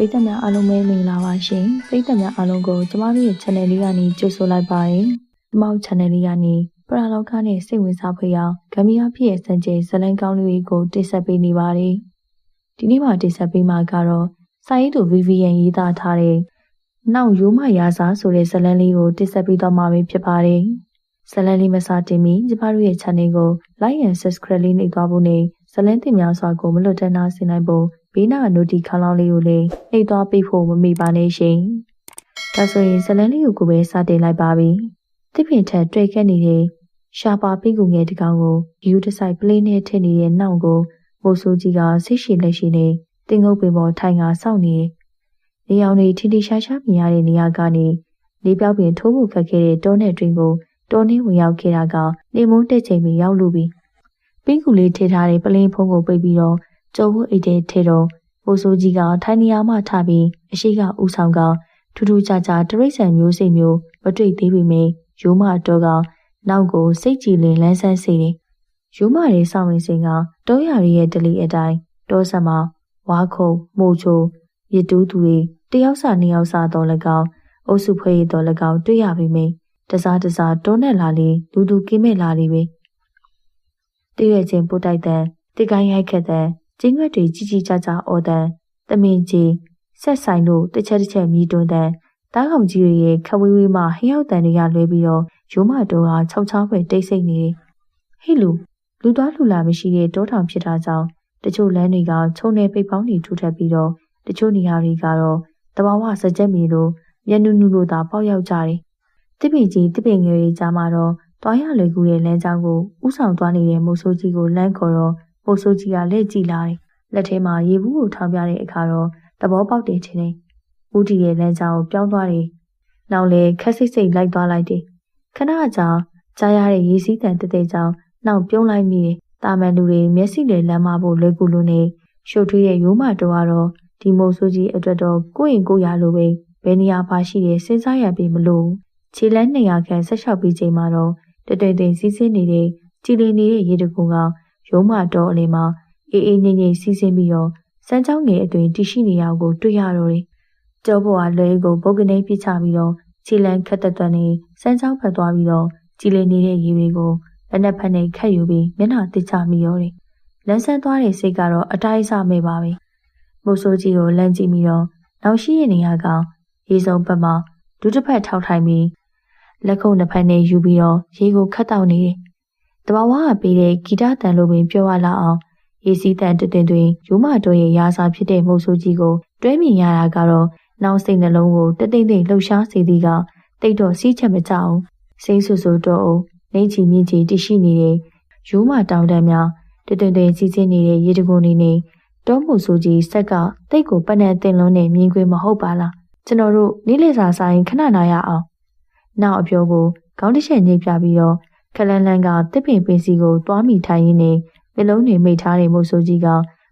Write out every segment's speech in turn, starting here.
ပရိသတ်များအားလုံးပဲမင်္ဂလာပါရှင်ပရိသတ်များအားလုံးကိုကျမတို့ရဲ့ channel လေးကနေကြိုဆိုလိုက်ပါတယ်ဒီမောက် channel လေးကနေပရာလောကနဲ့စိတ်ဝင်စားဖွယ်ရာဂမ်ဘီယာဖြစ်ရဲ့စံကျဲဇလန်ကောင်းလေးတွေကိုတင်ဆက်ပေးနေပါတယ်ဒီနေ့မှာတင်ဆက်ပေးမှာကတော့စာရေးသူ VVN ရေးသားထားတဲ့နောက်ရိုးမရာစာဆိုတဲ့ဇလန်လေးကိုတင်ဆက်ပေးတော့မှာဖြစ်ပါတယ်ဇလန်လေးမစားတင်ပြီးကျမတို့ရဲ့ channel ကို like and subscribe လေးနှိပ်သွားဖို့နဲ့ဇလန်တင်များစွာကိုမလွတ်တမ်းနာဆင်နိုင်ဖို့ ဘေးနာနိုတီခါလောင်းလေးကိုလည်းနှိပ်သွားပေးဖို့မမေ့ပါနဲ့ရှင်။ဒါဆိုရင်ဇလန်လေးကိုကိုပဲစတင်လိုက်ပါပြီ။တစ်ပင်ထက်တွေ့ခဲ့နေတဲ့ရှာပါပိကူငယ်တကောင်ကိုယူတဆိုင်ပလေးနဲ့ထည့်နေတဲ့နှောင်ကိုမိုးဆိုးကြီးကဆိတ်ရှိလက်ရှိနဲ့တင်ငုတ်ပင်ပေါ်ထိုင်ကစောင့်နေနေအောင်နေထီထီရှားရှားမြင်ရတဲ့နေရာကနေလေးပြောက်ပင်ထိုးဖို့ခက်ခဲ့တဲ့တောနဲ့တွင်ကိုတောနှင်းဝင်ရောက်ခဲ့တာကနေမုန်းတက်ချိန်ပြီးရောက်လူပြီးပင်းကူလေးထည့်ထားတဲ့ပလင်းဖုံးကိုပိတ်ပြီးတော့ ကျော်ဝတ်အိတ်ထဲထဲတော့ပိုဆိုးကြီးကထိုင်နေရာမှထပြီးအရှိကဥဆောင်ကထူးထူးခြားခြားတရိတ်ဆန်မျိုးစိတ်မျိုးမတွေ့သေးပေမယ့်ရိုးမတော့ကနောက်ကိုစိတ်ကြည်လင်လန်းဆန်းစေတယ်။ရိုးမရဲ့စောင့်ဝင်စင်ကတောရရီရဲ့ဒလီအတိုင်းတောဆက်မှာဝါခုံမိုးချိုရတူးသူတွေတယောက်စာနှစ်ယောက်စာတော့၎င်းအုပ်စုဖွဲ့ရတော့၎င်းတွေ့ရပေမယ့်တစားတစားတောနဲ့လာလေလူသူကင်းမဲ့လာလေပဲ။တရွေချင်းပို့တိုက်တဲ့တိကိုင်းရိုက်ခက်တဲ့ ကျင်းွက်တွေကြီးကြီးကြားကြားအော်တဲ့တမင်ကြီးဆက်ဆိုင်တို့တစ်ချက်တစ်ချက်မြည်တွန်းတဲ့တားကောင်ကြီးတွေရဲ့ခဝေးဝေးမှဟင်းရောက်တန်တွေကလွဲပြီးတော့ရိုးမတော်ကခြောက်ချောင်းပဲတိတ်ဆိတ်နေတယ်။ဟိလူလူသွားလူလာမရှိတဲ့တောထောင်ဖြစ်တာကြောင့်တချို့လမ်းတွေကခြုံနေပိတ်ပေါင်းတွေထူထပ်ပြီးတော့တချို့နေရာတွေကတော့တဘာဝစကြက်မီလိုမျက်နှူးနူလိုသာပေါက်ရောက်ကြတယ်။တစ်ပင်ကြီးတစ်ပင်ငယ်တွေကြားမှာတော့တွားရလွယ်ကူတဲ့လမ်းကြောင်းကိုဥဆောင်သွားနေတဲ့မိုးဆိုးကြီးကိုလမ်းခေါ်တော့ မိုးဆိုးကြီးကလက်ကြည့်လာတယ်။လက်ထဲမှာရေဘူးကိုထောင်ပြတဲ့အခါတော့သဘောပေါက်တယ်ထင်တယ်။ဦးတီရဲ့လမ်းကြောင်းကိုပြောင်းသွားတယ်။နောက်လေခက်စိတ်စိတ်လိုက်သွားလိုက်တယ်။ခဏကြာကြားရတဲ့ရေစည်းတန်တဲတဲကြောင့်နောက်ပြုံးလိုက်မိတယ်။တာမန်လူတွေမျက်စိတွေလမ်းမဖို့လွယ်ကူလို့နေရှုပ်ထွေးရဲ့ရိုးမတော်ကတော့ဒီမိုးဆိုးကြီးအတွက်တော့ကိုယ့်ရင်ကိုယ်ရလိုပဲဘယ်နေရာပါရှိတယ်စဉ်းစားရပြီမလို့ခြေလန်း200ခန့်ဆက်လျှောက်ပြီးချိန်မှာတော့တတိမ်တိမ်စီးဆင်းနေတဲ့ကြည်လင်နေတဲ့ရေတကုံက ရုံးမတော်အလင်းမှာအေးအေးငိမ့်ငိမ့်စီးဆင်းပြီးတော့စမ်းချောင်းငယ်အတွင်တရှိနေရကိုတွေ့ရတော့တယ်။ကျောဘော်ကလွဲကိုပုတ်ကနေပြစ်ချပြီးတော့ခြေလန်းခက်တက်တက်နေစမ်းချောင်းဖက်သွားပြီးတော့ကြည်လင်နေတဲ့ရေတွေကိုလက်နဲ့ဖက်နဲ့ခတ်ယူပြီးမျက်နှာတစ်ချမိရောတယ်။လမ်းဆန်းသွားတဲ့စိတ်ကတော့အတိုင်းအဆမဲ့ပါပဲ။မိုးဆိုးကြီးကိုလမ်းကြည့်ပြီးတော့နောက်ရှိရဲ့နေရာကရေစုံဘက်မှာဒုတစ်ဖက်ထောက်ထိုင်ပြီးလက်ခုပ်နှစ်ဖက်နဲ့ယူပြီးတော့ရေကိုခတ်တောက်နေတယ်။ တဘာဝကပေးတဲ့ဂီတတန်လိုပင်ပြောရလာအောင်ရေစီးတန်တွင်တွင်ရိုးမတော်ရဲ့ရာစာဖြစ်တဲ့မှုဆိုးကြီးကိုတွဲမြင်ရတာကတော့နောက်စိတ်နှလုံးကိုတသိမ့်သိမ့်လှုပ်ရှားစေသည်ကတိတ်တော့စီးချက်မကြအောင်စိမ့်ဆူဆူတော့အောင်နေချီမြင့်ချီတရှိနေတဲ့ရိုးမတောင်တန်းများတတွင်တွင်စီးစင်းနေတဲ့ရေတကုံနေနေတောမှုဆိုးကြီးဆက်ကတိတ်ကိုပတ်နဲ့တင်လုံးနဲ့မြင်ခွေမဟုတ်ပါလားကျွန်တော်တို့နေ့လည်စာဆိုင်ခဏနာရအောင်နောက်အပြောကိုခေါင်းတစ်ချက်ညှိပြပြီးတော့ ခလန်းလန်းကတစ်ပင်ပင်စီကိုတွားမိထိုင်ရင်းနဲ့မျက်လုံးတွေမိတ်ထားတဲ့မိုးဆိုးကြီးက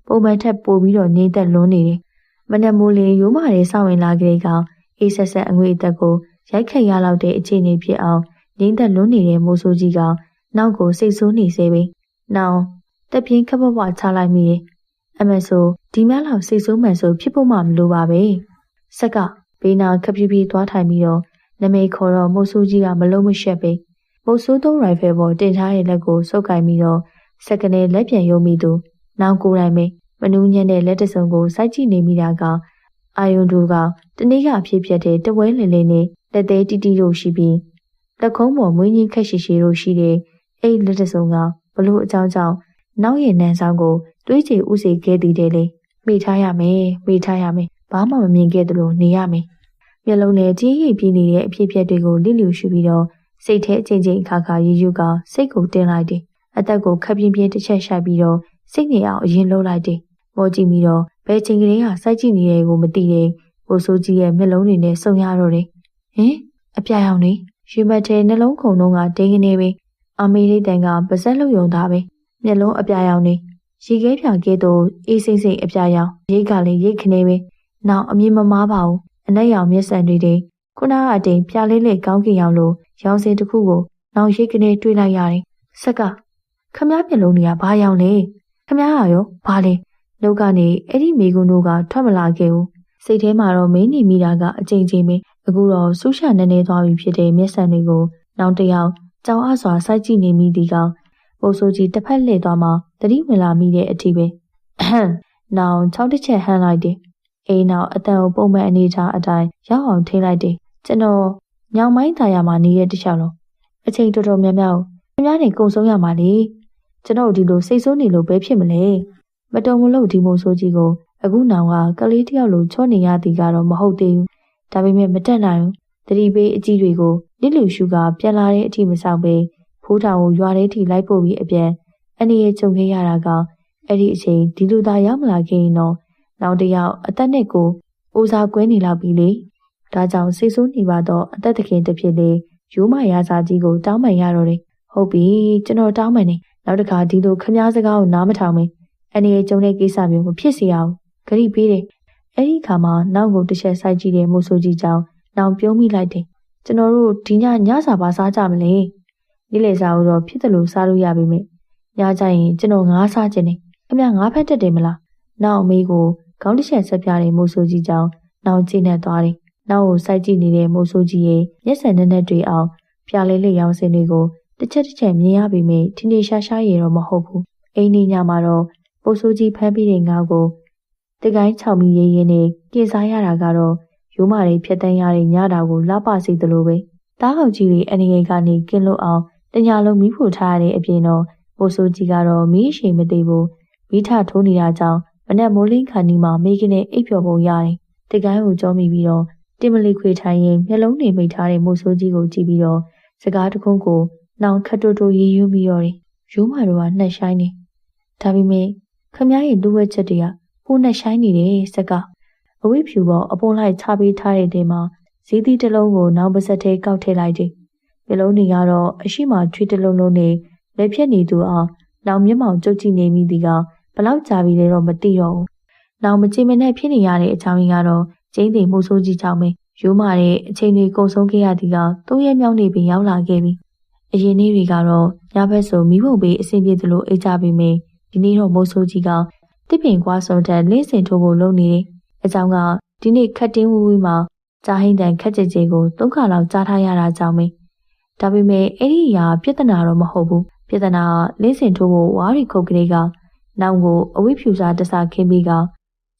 ပုံမှန်ထက်ပိုပြီးတော့ငြိမ့်သက်လွန်းနေတယ်။မနက်မိုးလေးရိုးမာတွေစောင့်ဝင်လာကြတဲ့ကောင်အေးဆက်ဆက်အငွေအသက်ကိုရိုက်ခတ်ရလောက်တဲ့အခြေအနေဖြစ်အောင်ငြိမ့်သက်လွန်းနေတဲ့မိုးဆိုးကြီးကနောက်ကိုစိတ်ဆိုးနေစေပဲ။နောက်တက်ပြင်းခပ်ဘဝချလိုက်မိတယ်။အမဆိုဒီမလောက်စိတ်ဆိုးမှန်ဆိုဖြစ်ဖို့မှမလိုပါပဲ။ဆက်ကဘေးနာခပ်ပြပြသွားထိုင်ပြီးတော့နမိတ်ခေါ်တော့မိုးဆိုးကြီးကမလုံးမရှက်ပဲ။ မိုးဆိုးသုံးရိုင်ဖယ်ပေါ်တင်ထားတဲ့လက်ကိုစုပ်ကင်ပြီးတော့စက္ကနဲ့လက်ပြန်ယုံမိသူနောက်ကိုယ်တိုင်ပဲမနူးညံ့တဲ့လက်တစုံကိုစိုက်ကြည့်နေမိတာကအာယုန်တို့ကတနေ့ကအဖြစ်ပြတဲ့တပွဲလင်လေးနဲ့လက်သေးတီတီတို့ရှိပြီးလက်ခုံးပေါ်မွေးကြီးခက်ရှိရှိတို့ရှိတဲ့အဲ့လက်တစုံကဘလို့အကြောင်းကြောင့်နောက်ရည်နန်းဆောင်ကိုတွေးချေဥစေခဲ့သည်တဲ့လေမိထားရမယ်မိထားရမယ်ဘာမှမမြင်ခဲ့သလိုနေရမယ်မျက်လုံးနဲ့ကြီးရိပ်ပြင်းနေတဲ့အဖြစ်ပြက်တွေကိုလိလျူရှုပြီးတော့ စိတ်ထဲအချိန်ချင်းအခါခါရည်ယူကစိတ်ကိုတင်းလိုက်တယ်အသက်ကိုခပ်ပြင်းပြင်းတစ်ချက်ရှိုက်ပြီးတော့စိတ်နေအောင်အရင်လှုပ်လိုက်တယ်။မောကြည့်ပြီးတော့ဘယ်ချိန်ကလေးကစိုက်ကြည့်နေတယ်ကိုမသိတဲ့ဘိုးဆိုးကြီးရဲ့မျက်လုံးတွေနဲ့စုံရတော့တယ်။ဟင်အပြာရောင်နေရွှေမတ်ထဲနှလုံးခုန်လုံးကတင်းကနေပဲအမေရိတန်ကပါဇက်လုံယုံသားပဲမျက်လုံးအပြာရောင်နေရေခဲဖြာကဲတော့အေးစိမ့်စိမ့်အပြာရောင်ရိတ်ကလည်းရိတ်ခနေပဲနောက်အမြင်မမားပါဘူးအနက်ရောင်မျက်စံတွေတင်ခုနကအတိမ်ပြလေးလေးကောင်းကင်ရောင်လို ရောင်စင်တစ်ခုကိုနောက်ရိတ်ကနေတွေးလိုက်ရတယ်ဆက်ကခမားမျက်လုံးတွေကဘာရောင်လဲခမားကရောဘာလဲနှုတ်ကနေအဲ့ဒီမိကုန်းတို့ကထွက်မလာခဲ့ဘူးစိတ်ထဲမှာတော့မင်းနေမိတာကအကြိမ်ကြိမ်ပဲအခုတော့ဆူးရှာနေနေသွားပြီဖြစ်တဲ့မျက်စံတွေကိုနောက်တစ်ယောက်ကြောင်အစွာစိုက်ကြည့်နေမိသည်ကောင်ပိုဆိုကြီးတစ်ဖက်လှည့်သွားမှတတိဝင်လာမိတဲ့အထိပဲ။နောင်၆တစ်ချက်ဟန်းလိုက်တယ်။အေးနောက်အတန်ကိုပုံမှန်အနေထားအတိုင်းရောက်အောင်ထိလိုက်တယ်။ကျွန်တော် ညောင်မိုင်းသားရမှာနေတဲ့တခြားလုံးအချိန်တော်တော်များများခင်ဗျားနေကုံဆုံးရမှာလေ။ကျွန်တော်ဒီလိုစိတ်ဆိုးနေလို့ပဲဖြစ်မလဲ။မတုံမလို့ဒီမိုးဆိုးကြီးကိုအခုနောင်ကကလေးတယောက်လိုချောနေရသည်ကတော့မဟုတ်သေးဘူး။ဒါပေမဲ့မတက်နိုင်ဘူး။တတိပေးအကြီးတွေကိုနစ်လူရှုကပြန်လာတဲ့အထိမဆောင်ပဲဖိုးထောင်ကိုရွာထဲထိလိုက်ပို့ပြီးအပြန်အနေရကြုံခဲ့ရတာကအဲ့ဒီအချိန်ဒီလူသားရောက်မလာခင်တော့နောက်တစ်ယောက်အသက်နဲ့ကိုအိုးစားကွဲနေလောက်ပြီလေ ဒါကြောင့်စိတ်ဆိုးနေပါတော့အသက်သခင်တစ်ဖြစ်လေရိုးမရစာကြီးကိုတောင်းပန်ရတော့တယ်ဟုတ်ပြီကျွန်တော်တောင်းပန်နေနောက်တစ်ခါဒီလိုခမားစကားကိုနားမထောင်မင်းအနေရကြုံတဲ့ကိစ္စမျိုးမဖြစ်စေအောင်ဂရိပေးတယ်အဲ့ဒီခါမှာနောက်ကိုတစ်ချက်စိုက်ကြည့်တဲ့မိုးဆိုးကြီးကြောင့်နောင်ပြုံးမိလိုက်တယ်ကျွန်တော်တို့ဒီညညစာပါစားကြမလဲနေ့လည်စာကိုတော့ဖြစ်တယ်လို့စားလို့ရပြီမေညကြရင်ကျွန်တော်ငါးစားခြင်းနေခမငါးဖက်တက်တယ်မလားနောက်အမေကိုခေါင်းတစ်ချက်ဆက်ပြတဲ့မိုးဆိုးကြီးကြောင့်နောက်ကျင်းနဲ့သွားတယ် နောက်ကိုစိုက်ကြည့်နေတဲ့မိုးဆိုးကြီးရဲ့မျက်စံနဲ့နဲ့တွေ့အောင်ပြလေးလေးရောင်စင်တွေကိုတစ်ချက်တစ်ချက်မြင်ရပေမဲ့ထင်ထင်ရှားရှားရတော့မဟုတ်ဘူးအိမ်နေညမှာတော့မိုးဆိုးကြီးဖမ်းပြီးတဲ့ငါကိုတကိုင်းချောင်ပြီးရေးရင်းနဲ့ကင်စားရတာကတော့ရိုးမာတွေဖြတ်တန်းရတဲ့ညတာကိုလှပစေသလိုပဲတားဟောက်ကြီးတွေအနေငယ်ကနေကင်းလို့အောင်တညာလုံးမီးဖို့ထားရတဲ့အပြင်တော့မိုးဆိုးကြီးကတော့မီးရှိမသိဘူးမိထထိုးနေတာကြောင့်မနက်မိုးလင်းခါနီးမှာမိခင်နဲ့အိပ်ပျော်ပုံရတယ်။တကိုင်းကိုကြောမိပြီးတော့ တင်မလီခွေထိုင်ရင်မျက်လုံးတွေမိထားတဲ့မိုးဆိုးကြီးကိုကြည့်ပြီးတော့စကားတခုကိုနောင်ခတ်တိုးတိုးရည်ရွပြီးတော့တယ်။ရိုးမာတို့ကနှက်ဆိုင်နေ။ဒါပေမဲ့ခမရဲ့လူဝက်ချက်တွေကဟိုနှက်ဆိုင်နေတယ်စကား။အဝိဖြူပေါ်အပွန်လိုက်ချပေးထားတဲ့တဲမှာဇီးသီးတစ်လုံးကိုနောင်ပါဆက်ထဲကောက်ထည့်လိုက်တယ်။မျက်လုံးတွေကတော့အရှိမချွေးတစ်လုံးလုံးနဲ့လက်ဖြတ်နေသူအောင်နောင်မျက်မှောင်ကျုပ်ကြည့်နေမိသည်ကဘလောက်ကြာပြီလဲတော့မသိတော့ဘူး။နောင်မကြင်မနဲ့ဖြစ်နေရတဲ့အကြောင်းရင်းကတော့ ကျင်းသိမှုဆိုးကြီးကြောင့်ပဲရိုးမာတဲ့အချိန်တွေကုန်ဆုံးခဲ့ရသည်ကသုံးရက်မြောက်နေပြီရောက်လာခဲ့ပြီ။အရင်နေ့တွေကတော့ညဘက်ဆိုမိဖို့ပေးအဆင်ပြေသလိုအိတ်ကြပြီမေဒီနေ့တော့မိုးဆိုးကြီးကတစ်ပင်ကွာဆုံတဲ့လင်းစင်ထိုးဖို့လုပ်နေတယ်။အကြောင်းကဒီနေ့ခတ်တင်းဝူးဝီမှာဂျာဟိန်တန်ခက်ကြကြကိုသုံးခါလောက်ကြားထားရတာကြောင့်ပဲ။ဒါပေမဲ့အဲ့ဒီအရာပြဿနာတော့မဟုတ်ဘူး။ပြဿနာကလင်းစင်ထိုးဖို့ဝါရီခုတ်ကလေးကနောက်ကိုအဝိဖြူစားတစားခင်းပြီးက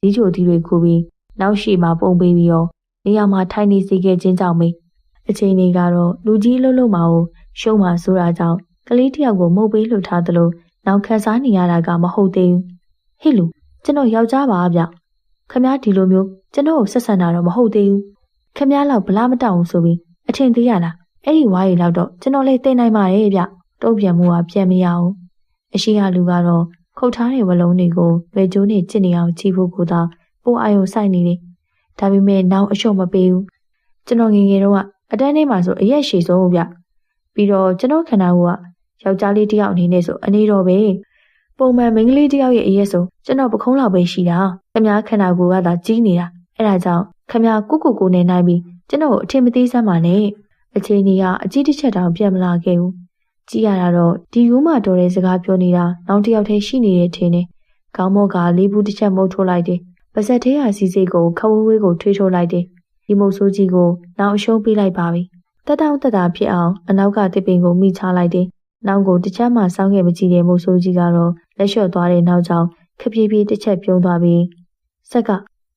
ဇီးချိုဒီတွေခူပြီး နောက်ရှိမှပုံပေးပြီးတော့နေရာမှာထိုင်နေစီခဲ့ခြင်းကြောင့်မေအချိန်တွေကတော့လူကြီးလှုပ်လှုပ်မှာကိုရှုံးမှဆိုတာကြောင့်ကလေးတယောက်ကိုမှုတ်ပေးလှုပ်ထားသလိုနောက်ခန်းစားနေရတာကမဟုတ်သေးဘူးဟေ့လူကျွန်တော်ယောက်ျားပါဗျခမည်းဒီလိုမျိုးကျွန်တော်ကိုဆက်ဆံတာတော့မဟုတ်သေးဘူးခမည်းလောက်ဗလားမတောက်ဘူးဆိုပြီးအထင်သေးရလားအဲ့ဒီဝါးရီလောက်တော့ကျွန်တော်လေးသိနိုင်ပါရဲ့ဗျတုံ့ပြန်မှုကပြန်မရအောင်အရှိရလူကတော့ခုတ်ထားတဲ့ဝလုံးတွေကိုလွယ်ကျိုးနဲ့ကြစ်နေအောင်ကြည့်ဖို့ကိုသာ ပိုအာယုံစိုက်နေတယ်။ဒါပေမဲ့နောက်အလျှော့မပေးဘူး။ကျွန်တော်ငငယ်တော့အတန်းထဲမှာဆိုအရက်ရှည်ဆုံးဗျ။ပြီးတော့ကျွန်တော်ခန္ဓာကိုယ်ကယောက်ျားလေးတစ်ယောက်အနေနဲ့ဆိုအနေတော်ပဲ။ပုံမှန်မိန်းကလေးတစ်ယောက်ရဲ့အရက်ဆိုကျွန်တော်ပခုံးလောက်ပဲရှိတာ။ခမည်းခန္ဓာကိုယ်ကသာကြီးနေတာ။အဲဒါကြောင့်ခမည်းကိုကိုကိုနဲ့နိုင်ပြီးကျွန်တော်ကိုအထင်မသေးစမ်းပါနဲ့။အချိန်ကြီးကအကြီးတစ်ချက်တောင်ပြန်မလာခဲ့ဘူး။ကြည့်ရတာတော့ဒီကူးမှတော်တဲ့စကားပြောနေတာနောက်တစ်ယောက်တည်းရှိနေတဲ့ထင်တယ်။ခေါင်းမော့ကလေးဘူးတစ်ချက်မုတ်ထိုးလိုက်တယ်။ ပါဇက်သေးဟာစီစိတ်ကိုခဝဝေးကိုထွေးထိုးလိုက်တယ်။ဒီမုတ်ဆိုးကြီးကိုနောက်အရှုံးပေးလိုက်ပါပြီ။တက်တောင့်တက်တာဖြစ်အောင်အနောက်ကတစ်ပင်ကိုမိချလိုက်တယ်။နောက်ကိုတစ်ချက်မှစောင်းခဲ့မကြည့်တဲ့မုတ်ဆိုးကြီးကတော့လက်လျှော့သွားတဲ့နောက်ကြောင်ခပြေးပြေးတစ်ချက်ပြုံးသွားပြီးဆက်က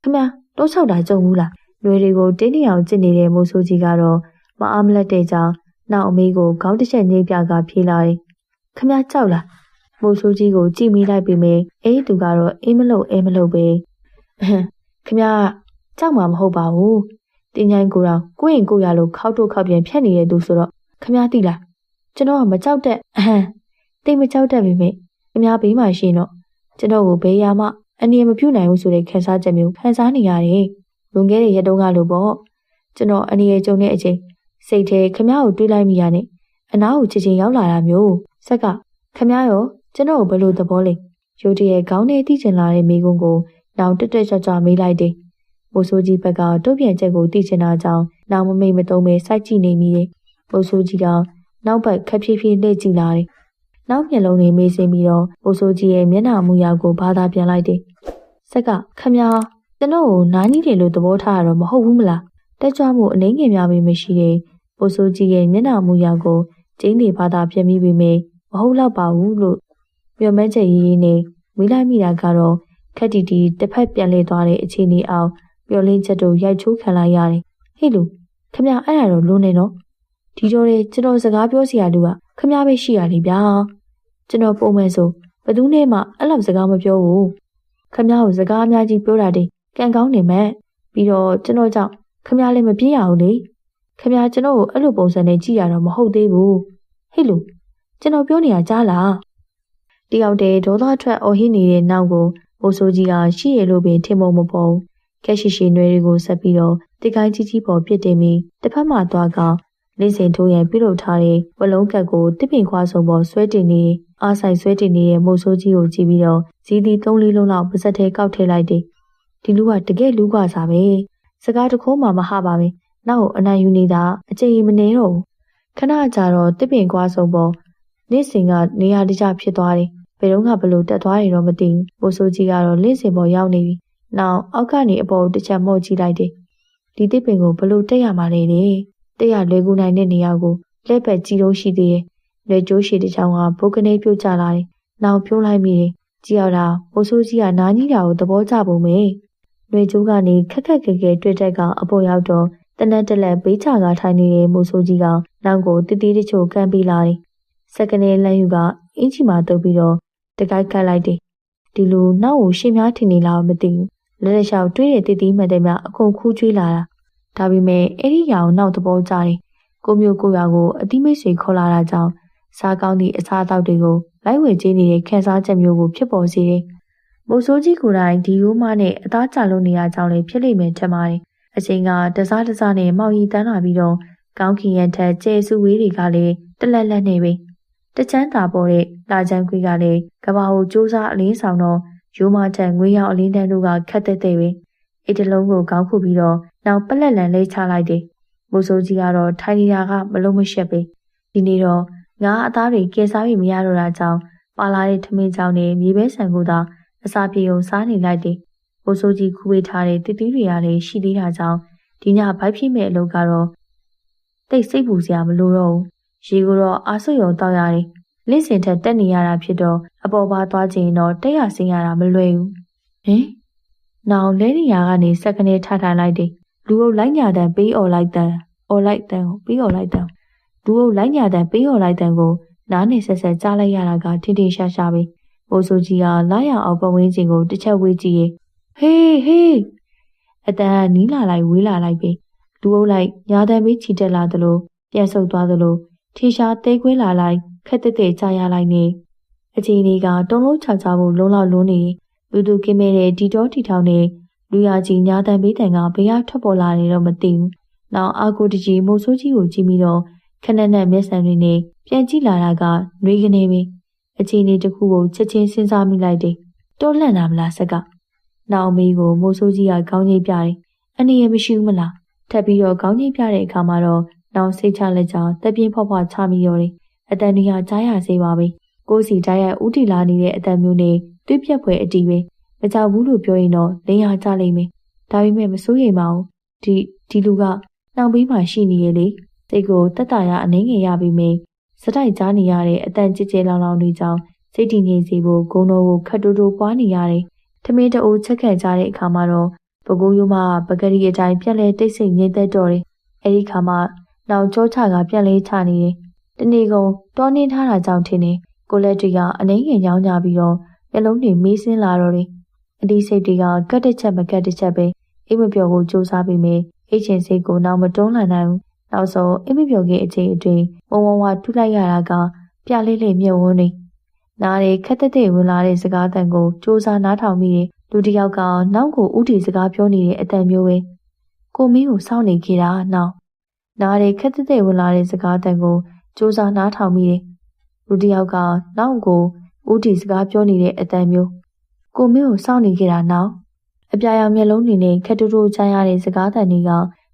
ခမတိုးချောက်တာကြုံဘူးလား။လွယ်တွေကိုတင်းနေအောင်ကြည့်နေတဲ့မုတ်ဆိုးကြီးကတော့မအားမလက်တဲ့ကြောင်နောက်အမေကိုခေါင်းတစ်ချက်ငိမ့်ပြကပြေးလာတယ်။ခမကြောက်လား။မိုးဆိုးကြီးကိုကြည့်မိလိုက်ပေမဲ့အေးသူကတော့အေးမလို့အေးမလို့ပဲ။ ခမကြောက်မှာမဟုတ်ပါဘူး။တင်ញိုင်းကိုတော့ကိုရင်ကိုရလို့ခောက်တော့ခောက်ပြန်ဖြတ်နေတဲ့သူဆိုတော့ခမသိလား။ကျွန်တော်ကမကြောက်တဲ့အဟမ်းတိတ်မကြောက်တတ်ပေမဲ့ခမဘေးမှာရှိတော့ကျွန်တော်ကိုဘယ်ရာမှအနည်းမပြုတ်နိုင်ဘူးဆိုတဲ့ခံစားချက်မျိုးခံစားနေရတယ်။လွန်ခဲ့တဲ့ရက်တုန်းကလို့ပေါ့။ကျွန်တော်အနေနဲ့ကြုံတဲ့အချိန်စိတ်ထဲခမ ्या ကိုတွေးလိုက်မိရနဲ့အနားကိုချစ်ချင်းရောက်လာတာမျိုးဆက်ကခမ ्या ရောကျွန်တော်ကိုဘယ်လိုသဘောလဲရိုးတရဲ့ခေါင်းထဲတိကျင်လာတဲ့မိကုန်းကို နောင်တက်တက်ကြွကြွမေးလိုက်တယ်မိုးဆိုးကြီးဘက်ကတုတ်ပြန်ချက်ကိုသိချင်တာကြောင့်နောင်မမိတ်မတုံးပဲစိုက်ကြည့်နေမိတယ်မိုးဆိုးကြီးကနောက်ဘက်ခက်ဖြည်းဖြည်းလှည့်ကြည့်လာတယ်နောက်မျက်လုံးတွေမေးစင်းပြီးတော့မိုးဆိုးကြီးရဲ့မျက်နှာမူရာကိုဘာသာပြန်လိုက်တယ်ဆက်ကခမ ्या ကျွန်တော်ကိုနားကြီးတယ်လို့သဘောထားရတော့မဟုတ်ဘူးမလားတက်ကြွမှုအနေငယ်များပဲမရှိတဲ့ပိုဆိုးကြီးရဲ့မျက်နှာမူရာကိုကျင်းနေဘာသာပြမိပေမဲ့မဟုတ်တော့ပါဘူးလို့မျော်မှန်းချက်ရေးရေးနဲ့မိလိုက်မိတာကတော့ ခက်တီတီတစ်ဖက်ပြန်လဲသွားတဲ့အခြေအနေအောင်ပျော်လင်းချက်တို့ရိုက်ချိုးခံလိုက်ရတယ်ဟေ့လူခမအဲ့ဒါတော့လုံးနေနော်ဒီတော့လေကျွန်တော်စကားပြောစရာလူကခမပဲရှိရလေဗျာကျွန်တော်ပုံမှန်ဆိုဘယ်သူနဲ့မှအဲ့လိုစကားမပြောဘူးခမကိုစကားအများကြီးပြောတာတည်းကံကောင်းနေမဲ့ပြီးတော့ကျွန်တော်ကြောင့်ခမလည်းမပြေးရဘူးလေခမကျွန်တော်ကိုအဲ့လိုပုံစံနဲ့ကြည့်ရတော့မဟုတ်သေးဘူးဟေ့လူကျွန်တော်ပြောနေတာကြားလားတယောက်တည်းဒေါသထွက်အော်ဟစ်နေတဲ့နောက်ကို မိုးဆိုးကြီးကရှိရလို့ပင်ထင်မုံမပေါ်ကက်ရှိရှိနွယ်တွေကိုဆက်ပြီးတော့တကိုင်းကြီးကြီးပေါ်ပြစ်တင်ပြီးတစ်ဖက်မှသွားကလင်းစင်ထိုးရန်ပြုလုပ်ထားတဲ့ဝလုံးကတ်ကိုတစ်ပင်ခွာဆုံပေါ်ဆွဲတင်နေအားဆိုင်ဆွဲတင်နေတဲ့မိုးဆိုးကြီးကိုကြည့်ပြီးတော့ဇီးဒီ၃လေးလုံးလောက်ပါစက်ထဲကောက်ထည့်လိုက်တယ်ဒီလူကတကယ်လူကစားပဲစကားတခိုးမှမဟပါပဲနောက်အနိုင်ယူနေတာအချိန်မနေတော့ဘူးခဏကြာတော့တစ်ပင်ကွာဆုံးပေါ်နေ့စဉ်ကနေရာတကျဖြစ်သွားတယ် ဘယ်တော့မှဘလို့တက်သွားတယ်တော့မသိဘူးမိုးဆိုးကြီးကတော့လင်းစင်ပေါ်ရောက်နေပြီနောက်အောက်ကနေအပေါ်တစ်ချက်မော့ကြည့်လိုက်တယ်ဒီတစ်ပင်ကိုဘလို့တက်ရမှာလဲတဲ့တက်ရလွယ်ကူနိုင်တဲ့နေရာကိုလက်ပဲကြည့်လို့ရှိသေးတယ်လွယ်ကျိုးရှိတဲ့ချောင်းကဘုတ်ကနေပြုတ်ကျလာတယ်နောက်ပြုံးလိုက်မိတယ်ကြည့်ရတာမိုးဆိုးကြီးကနားကြီးတာကိုသဘောကျပုံပဲလွယ်ကျိုးကနေခက်ခက်ခဲခဲတွေ့တဲ့ကအပေါ်ရောက်တော့တနက်တလက်ဘေးချကထိုင်နေတဲ့မိုးဆိုးကြီးကနောက်ကိုတတိတချို့ကမ်းပေးလာတယ်စက္ကနေလမ်းယူကအင်ချီမှာတုပ်ပြီးတော့ တကိုက်ကတ်လိုက်တယ်ဒီလိုနောက်ကိုရှင်းများထင်နေလားမသိဘူးလက်လက်လျှောက်တွေးတဲ့တည်တည်မှတ်တဲ့များအကုန်ခူးချွေးလာတာဒါပေမဲ့အဲ့ဒီရောင်နောက်သဘောကျတယ်ကိုမျိုးကိုရွာကိုအတိမိတ်ဆွေခေါ်လာတာကြောင့်စားကောင်းသည့်အစားအသောက်တွေကိုလိုက်ဝေခြင်းနေတဲ့ခန်းစားချက်မျိုးကိုဖြစ်ပေါ်စေတယ်မိုးဆိုးကြီးကိုယ်တိုင်ဒီရိုးမနဲ့အသားကျလို့နေရကြောင်းလည်းဖြစ်လိမ့်မယ်ထင်ပါတယ်အချိန်ကတစားတစားနဲ့မောင်ရီတန်းလာပြီးတော့ကောင်းခင်ရန်ထက်ကျဲစုဝေးတွေကလည်းတလက်လက်နေပြီ တချမ်းသာပေါ်တဲ့လာချမ်းခွေးကလည်းကဘာကိုစူးစမ်းအလင်းဆောင်တော့ရိုးမထက်ငွေရောင်အလင်းတန်းတို့ကခက်တဲ့တဲ့ပဲအိတ်တလုံးကိုကောင်းခုပြီးတော့နောက်ပလက်လန်လေးချလိုက်တယ်မိုးစိုးကြီးကတော့ထိုင်နေတာကမလုံးမရှက်ပဲဒီနေ့တော့ငါအသားတွေကဲစားပြီးမရတော့တာကြောင့်ပါလာတဲ့ထမင်းကြောင်နဲ့မြေပဲဆန်ကိုသာအစာပြေုံစားနေလိုက်တယ်မိုးစိုးကြီးခူဝေးထားတဲ့တတိတွေကလည်းရှိသေးတာကြောင့်ဒီညဘိုက်ဖြစ်မဲ့အလုပ်ကတော့တိတ်စိတ်ပူစရာမလိုတော့ဘူး ရေကိုတော့အားဆုပ်ရုံတောက်ရတယ်လင့်စင်ထက်တက်နေရတာဖြစ်တော့အပေါ်ပါသွားခြင်းတော့တက်ရဆင်းရတာမလွယ်ဘူးဟင်နောင်လဲနေရကနေစက်ကနေထထိုင်လိုက်တယ်လူအုပ်လိုက်ညာတန်ပေးអော်လိုက်တန်អော်လိုက်တန်ကိုပေးអော်လိုက်တန်လူအုပ်လိုက်ညာတန်ပေးអော်လိုက်တန်ကိုနားနေဆက်ဆက်ကြားလိုက်ရတာကထင်ထင်ရှားရှားပဲမိုးဆိုကြီးကလာရအောင်ပတ်ဝန်းကျင်ကိုတစ်ချက်ဝေးကြည့်ရင်ဟေးဟေးအတန်နီးလာလိုက်ဝေးလာလိုက်ပြီလူအုပ်လိုက်ညာတန်ပေးချီတက်လာသလိုပြန်ဆုပ်သွားသလို ထီရှားသေးခွေးလာလိုက်ခက်တက်တက်ကြာရလိုက်နေအချိန်လေးကတုံလုံးချချဖို့လုံးလောက်လုံးနေလူသူကင်းမဲ့တဲ့ဒီတော်တီထောင်နဲ့လူရကြီးညာတန်ပေးတန်ကဘယ်ကထွက်ပေါ်လာတယ်တော့မသိဘူး။နောက်အာကိုတကြီးမိုးဆိုးကြီးကိုကြည့်ပြီးတော့ခဏနဲ့မျက်စံတွေနဲ့ပြန်ကြည့်လာတာကနှွေးကနေပဲအချိန်လေးတစ်ခုကိုချက်ချင်းစဉ်းစားမိလိုက်တယ်။တိုးလှန့်တာမလားဆက်က။နောက်အမေကိုမိုးဆိုးကြီးကခေါင်းကြီးပြတယ်။အနေရမရှိဘူးမလား။ထပ်ပြီးတော့ခေါင်းကြီးပြတဲ့အခါမှာတော့ နောက်စိတ်ချလက်ကြောင်တက်ပြင်းဖွားဖွားချမိရောတယ်။အတန်တွေကကြားရစေပါပဲ။ကိုစီတိုင်းရဲ့ဥတီလာနေတဲ့အတန်မျိုးနဲ့တွေးပြက်ဖွယ်အတီးပဲမကြောက်ဘူးလို့ပြောရင်တော့လိန်ဟာကြလိမ့်မယ်ဒါပေမဲ့မစိုးရိမ်ပါဘူးဒီဒီလူကနှောင်ပေးမှရှိနေရဲ့လေစိတ်ကိုတက်တာရအနေငယ်ရပြီးမြင်စတိုက်ကြားနေရတဲ့အတန်ကြဲကြဲလောင်လောင်တွေကြောင့်စိတ်တည်ငြိမ်စေဖို့ဂုံတော်ကိုခတ်တူတူပွားနေရတယ်ထမင်းတအိုးချက်ခံကြတဲ့အခါမှာတော့ပကုံးရိုးမပကတိအတိုင်းပြက်လဲတိတ်ဆိတ်ငြိမ်သက်တော့တယ်အဲဒီခါမှာ နောက်ကြောချကပြက်လဲချနေတယ်တနေ့ကုန်တောင်းနှင်းထားတာကြောင့်ထင်တယ်ကိုလက်တီကအနှိမ့်ငယ်ညောင်းကြပြီးတော့မျက်လုံးတွေမေးစင်းလာတော့တယ်အဒီစိတ်တွေကကတ်တစ်ချက်မကတ်တစ်ချက်ပဲအိမ်မပြော်ကိုစူးစမ်းပြီးမြင်အိတ်ချင်စိတ်ကိုနောက်မတွန်းလှန်နိုင်ဘူးနောက်ဆုံးအိမ်မပြော်ခင်အချိန်အတွင်းဝဝဝထူလိုက်ရတာကပြလေးလေးမြုပ်ဝန်းနေနားရီခက်တဲ့တဲ့ဝင်လာတဲ့စကားတန်ကိုစူးစမ်းနားထောင်မိတယ်လူတစ်ယောက်ကနောက်ကိုဥတီစကားပြောနေတဲ့အတန်မျိုးပဲကိုမင်းကိုစောင့်နေခဲ့တာနောက် နားရီခက်တဲ့တဲ့ဝင်လာတဲ့စကားတန်ကိုစူးစမ်းနားထောင်မိတယ်လူတစ်ယောက်ကနောက်ကိုဦးတီစကားပြောနေတဲ့အတန်မျိုးကိုမင်းကိုစောင့်နေခဲ့တာနောက်အပြာရောင်မျက်လုံးတွေနဲ့ခက်တူတူချမ်းရတဲ့စကားတန်တွေက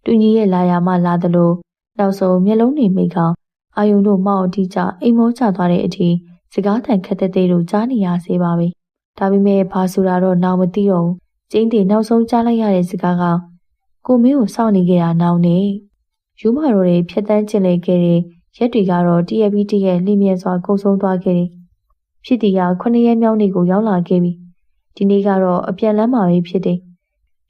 တူညီရဲ့လာယာမှလာသလိုနောက်ဆုံးမျက်လုံးတွေမိကအာယုံတို့မောက်အထိကျအိမ်မောချသွားတဲ့အထိစကားတန်ခက်တဲ့တဲ့တို့ကြားနေရစေပါပဲဒါပေမဲ့ဘာဆိုတာတော့နောက်မသိတော့ဘူးကျင်းတင်နောက်ဆုံးကြားလိုက်ရတဲ့စကားကကိုမင်းကိုစောင့်နေခဲ့တာနောက်နေ ယူမတော်တွေဖြတ်တန်းကျင်လေခဲ့တဲ့ရက်တွေကတော့တရက်ပြီးတရက်လင်းမြဲစွာကုံဆုံးသွားခဲ့တယ်ဖြစ်တီကခုနှစ်ရက်မြောက်နေ့ကိုရောက်လာခဲ့ပြီဒီနေ့ကတော့အပြန်လမ်းမှာပဲဖြစ်တယ်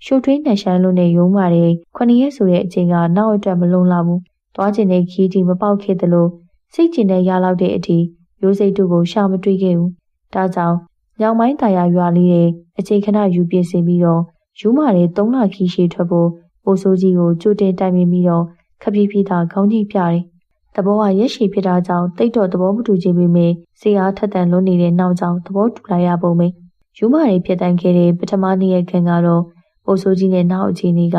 ရှိုးထွေးနှက်ရှမ်းလို့နဲ့ရုံးမာတဲ့ခုနှစ်ရက်ဆိုတဲ့အချိန်ကနောက်အတွက်မလုံလောက်ဘူးသွားကျင်တဲ့ခီးတီမပေါက်ခဲ့သလိုစိတ်ကျင်တဲ့ရလောက်တဲ့အထိရိုးစိတ်တို့ကိုရှာမတွေ့ခဲ့ဘူးဒါကြောင့်ညောင်မိုင်းတာယာရွာလေးရဲ့အချိန်ခဏယူပြင်းစင်ပြီးတော့ယူမာတဲ့၃လခီးရှိထွက်ဖို့ပိုဆိုးကြီးကိုကြိုတင်တိုင်ပင်ပြီးတော့ ခပြေးပြေးသာခေါင်းကြီးပြတယ်။သဘောကရက်ရှည်ဖြစ်တာကြောင့်တိတ်တော့သဘောမတူချင်ပေမဲ့စေအားထက်တန်လွန်းနေတဲ့နောက်ကြောင့်သဘောတူလိုက်ရပုံပဲ။ယူမာတွေဖြစ်တန်ခဲ့တဲ့ပထမနေ့ရက်ခန့်ကတော့ပိုဆိုးကြီးနဲ့နောက်အခြေအနေက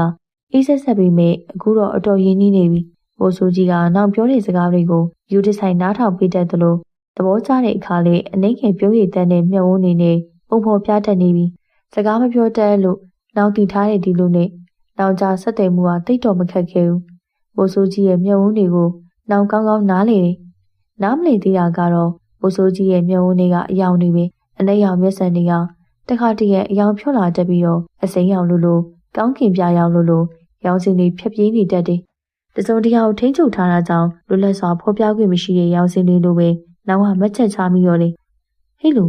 အေးဆက်ဆက်ပေမဲ့အခုတော့အတော်ရင်းနှီးနေပြီ။ပိုဆိုးကြီးကနောက်ပြောတဲ့စကားတွေကိုယူဒီဆိုင်နားထောင်ပေးတတ်သလိုသဘောကျတဲ့အခါလေးအနှိမ့်ငယ်ပြောရည်တန်းနဲ့မျက်ဝန်းနေနဲ့ပုံဖော်ပြတတ်နေပြီ။စကားမပြောတတ်လို့နောက်တည်ထားတဲ့ဒီလိုနဲ့နောက်ကြဆက်တယ်မှုဟာတိတ်တော်မခက်ခဲဘူး။ ဘိုးစိုးကြီးရဲ့မျက်ဝန်းတွေကိုနောက်ကောင်းကောင်းနားလေတယ်။နားမလည်သေးတာကတော့ဘိုးစိုးကြီးရဲ့မျက်ဝန်းတွေကအယောင်တွေပဲအလက်ရောင်မျက်စံတွေကတခါတည်းရဲ့အယောင်ဖြောလာတတ်ပြီးတော့အစိမ်းရောင်လိုလိုကောင်းကင်ပြရောင်လိုလိုရောင်စင်တွေဖြတ်ပြေးနေတတ်တယ်။တစုံတရာကိုထိ ंछ ုပ်ထားတာကြောင့်လွတ်လပ်စွာဖော်ပြခွင့်မရှိတဲ့ရောင်စင်တွေလိုပဲနောက်ကမက်ချက်ချမိတော့လေ။ဟေးလူ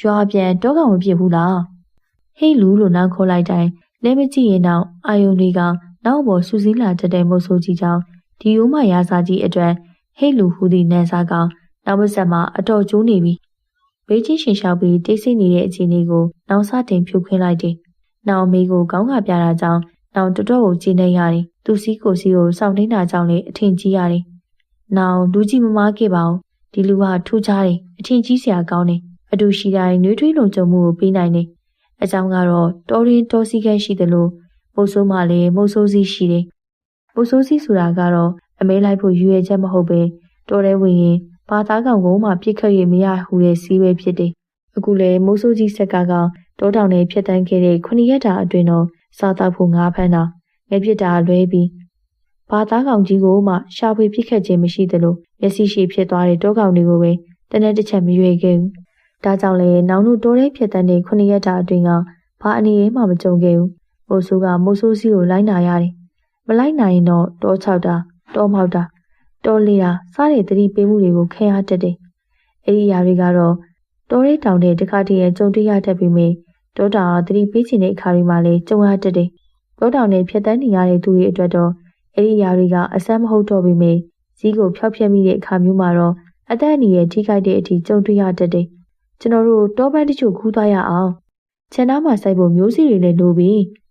ရွာပြန်တောကောင်မဖြစ်ဘူးလား။ဟေးလူလို့နောက်ခေါ်လိုက်တိုင်းလဲမကြည့်ရင်တော့အာယုန်တွေက နောက်ပေါ်စူးစီးလာတတ်တဲ့မုတ်ဆိုးကြီးကြောင့်ဒီရိုးမရာစာကြီးအတွက်ဟိတ်လူဟူသည့်နန်းစားကောင်နောက်မဆက်မှာအတော်ကျိုးနေပြီဘေးချင်းရှင်လျှောက်ပြီးတိတ်ဆိတ်နေတဲ့အခြေအနေကိုနောက်စတင်ဖြုတ်ခင်းလိုက်တယ်။နောက်မေးကိုခေါင်းကပြတာကြောင့်နောက်တော်တော်ကိုကြည်နေရတယ်။သူစီးကိုစီးကိုစောင့်နေတာကြောင့်လေအထင်ကြီးရတယ်။နောက်လူကြီးမမားခဲ့ပါဘူး။ဒီလူကထူးခြားတယ်။အထင်ကြီးစရာကောင်းတယ်။အတူရှိတိုင်းနှွေးထွေးလုံခြုံမှုကိုပေးနိုင်တယ်။အကြောင်းကတော့တော်ရင်တော်စီကဲရှိတယ်လို့ မိုးဆိုးမှလည်းမိုးဆိုးစီးရှိတယ်။မိုးဆိုးစီးဆိုတာကတော့အမဲလိုက်ဖို့ရွေချက်မဟုတ်ပဲတော်ရဲဝင်ရင်ဘာသားကောင်ကိုမှပြစ်ခတ်ရမရဟူတဲ့စီးပဲဖြစ်တယ်။အခုလည်းမိုးဆိုးကြီးဆက်ကကတောတောင်နဲ့ဖြတ်တန်းခဲ့တဲ့ခုနှစ်ရက်တာအတွင်းတော့စားတောက်ဖို့ငါးဖမ်းတာငယ်ပြစ်တာလွဲပြီးဘာသားကောင်ကြီးကိုမှရှာဖွေပြစ်ခတ်ခြင်းမရှိသလိုမျက်စိရှိဖြစ်သွားတဲ့တောကောင်တွေကိုပဲတနေ့တစ်ချက်မရွေခဲ့ဘူး။ဒါကြောင့်လည်းနောင်တို့တိုးတဲ့ဖြတ်တန်းတဲ့ခုနှစ်ရက်တာအတွင်းကဘာအနေနဲ့မှမကြုံခဲ့ဘူး။ မိုးဆိုးကမိုးဆိုးစီကိုလိုက်နာရတယ်။မလိုက်နိုင်ရင်တော့တောချောက်တာတောမောက်တာတောလေးတာစားတဲ့သတိပေးမှုတွေကိုခံရတတ်တယ်။အဲဒီຢာတွေကတော့တောရဲတောင်တဲ့တခါတည်းရဲ့ကြုံတွေ့ရတတ်ပြီးမြတောတောင်ကသတိပေးခြင်းတဲ့အခါတွေမှာလည်းကြုံရတတ်တယ်။တောတောင်နဲ့ဖြတ်တန်းနေရတဲ့သူတွေအတွက်တော့အဲဒီຢာတွေကအဆမ်းမဟုတ်တော့ပေမဲ့ဇီးကိုဖျောက်ဖျက်မိတဲ့အခါမျိုးမှာတော့အသက်အန္တရာယ်ထိခိုက်တဲ့အထိကြုံတွေ့ရတတ်တယ်။ကျွန်တော်တို့တောပန်းတချို့ခူးသွားရအောင်။ခြံသားမှာစိုက်ဖို့မျိုးစီတွေလည်းလိုပြီ။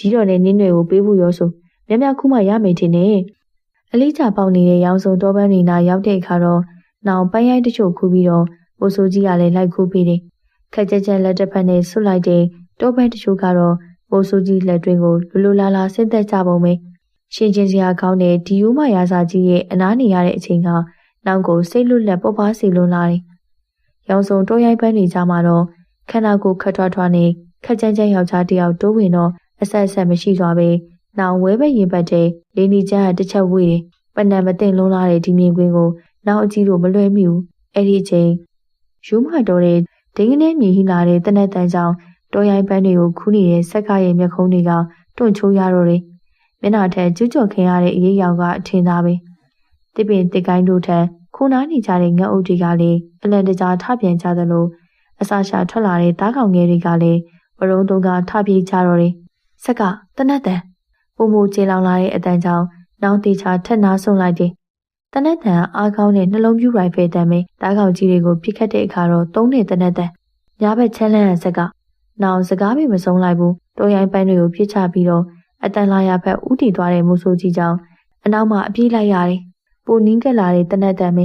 ကြီးတော်နဲ့နင်းတွေကိုပေးဖို့ရောဆိုမြမြခူးမှရမယ်ထင်တယ်။အလေးချပေါက်နေတဲ့ရောင်စုံတောပန်းနေနာရောက်တဲ့အခါတော့နောင်ပန်းရိုက်တချို့ခူးပြီးတော့ဘိုးဆိုးကြီးကလည်းလိုက်ခူးပေးတယ်။ခက်ကြက်ကြက်လက်တစ်ဖက်နဲ့ဆွတ်လိုက်တဲ့တောပန်းတချို့ကတော့ဘိုးဆိုးကြီးလက်တွင်းကိုလူလူလာလာဆင်းသက်ကြပုံပဲ။ရှင်ချင်းစရာကောင်းတဲ့ဒီယိုမရာစာကြီးရဲ့အနားနေရတဲ့အချိန်ကနောက်ကိုစိတ်လွတ်လပ်ပေါ်ပါစီလွန်လာတယ်။ရောင်စုံတောရိုက်ပန်းနေကြမှာတော့ခန္ဓာကိုယ်ခတ်ထွားထွားနဲ့ခက်ကြမ်းကြမ်းယောက်ျားတယောက်တိုးဝင်တော့ အဆက်အဆက်မရှိသွားပဲ။နောင်ဝဲဘက်ရင်ဘတ်တဲ့လေးနီချမ်းကတစ်ချက်ဝေးတယ်။ပနံမသိမ့်လုံးလာတဲ့ဒီမြင်ကွင်းကိုနောက်အကြီးတို့မလွဲမိဘူး။အဲ့ဒီအချိန်ယူမတော်တဲ့ဒိန်းကနေမြည်ဟိလာတဲ့တနက်တန်ကြောင့်တော်ရိုင်းပန်းတွေကိုခူးနေတဲ့ဆက်ကရဲ့မျက်ခုံးတွေကတွန့်ချိုးရတော့တယ်။မျက်နှာထက်ကျူးကျော်ခင်ရတဲ့အရေးရောင်ကအထင်သာပဲ။တစ်ပင်တစ်ကိုင်းတို့ထက်ခိုးနားနေကြတဲ့ငှက်အုပ်တွေကလည်းအလန်တကြားထပြန်ကြသလိုအစာရှာထွက်လာတဲ့သားကောင်ငယ်တွေကလည်းဝရုံတုံးကထပြေးကြတော့တယ်။ ဆက်ကတနက်တန်ပုံမူကျေလောင်လာတဲ့အတန်ကြောင့်နောင်တေချာထက်နာဆုံးလိုက်တယ်။တနက်တန်အားကောင်းတဲ့နှလုံးပြူရိုင်ဖယ်တံပဲတားကောင်ကြီးတွေကိုပြစ်ခတ်တဲ့အခါတော့သုံးနေတနက်တန်ညဘက်ချမ်းလန်းရဆက်ကနောင်စကားပဲမဆုံးလိုက်ဘူးတော်ရိုင်းပန်းတွေကိုပြစ်ချပြီးတော့အတန်လာရဘက်ဥတီသွားတဲ့မိုးဆိုးကြီးကြောင့်အနောက်မှာအပြေးလိုက်ရတယ်။ပိုနင်းကက်လာတဲ့တနက်တန်ပဲ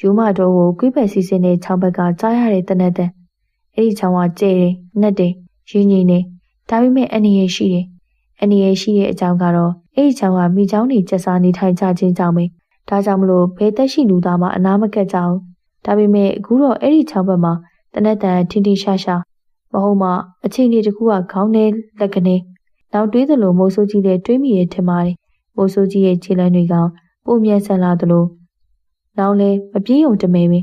ယူမတော်ကိုကွေးပယ်စီစင်းတဲ့ချောင်းဘက်ကကြားရတဲ့တနက်တန်အဲ့ဒီချောင်းကကျဲတယ်နှက်တယ်ရင်းငိမ့်နေ ဒါပေမဲ့အနေရရှိတယ်အနေရရှိတဲ့အကြောင်းကတော့အဲ့ဒီချောင်းကမိချောင်းတွေကျက်စားနေထိုင်ကြခြင်းကြောင့်ပဲဒါကြောင့်မလို့ဘဲသက်ရှိလူသားမှအနာမကက်ကြအောင်ဒါပေမဲ့အခုတော့အဲ့ဒီချောင်းဘက်မှာတနက်တန်ထင်းထင်းရှားရှားမဟုတ်မှအချိန်ကြီးတစ်ခုကခေါင်းထဲလက်ကနေနောက်တွေးသလိုမိုးဆိုးကြီးတဲ့တွေးမိရဲ့ထင်ပါတယ်မိုးဆိုးကြီးရဲ့ခြေလမ်းတွေကပုံမြဲဆန်လာသလိုနောက်လဲမပြေးုံတမဲပဲ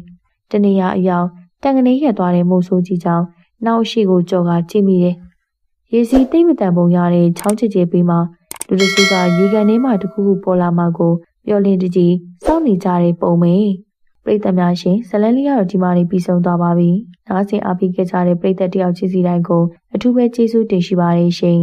တနေရအယောင်တန်ကနေရက်သွားတဲ့မိုးဆိုးကြီးကြောင့်နောက်ရှိကိုကြော်ကကြည့်မိတယ် ရေစီတိတ်မတန်ပုံရတဲ့ချောင်းချစ်ချေပေးမှာလူတစုကရေကန်ထဲမှာတခုခုပေါ်လာမှကိုမျောလင်းတကြီးစောင့်နေကြတဲ့ပုံပဲပရိသတ်များရှင်ဇလန်လေးကတော့ဒီမှာနေပြီးဆုံးသွားပါပြီနားဆင်အားပေးခဲ့ကြတဲ့ပရိသတ်တယောက်ချင်းစီတိုင်းကိုအထူးပဲကျေးဇူးတင်ရှိပါတယ်ရှင်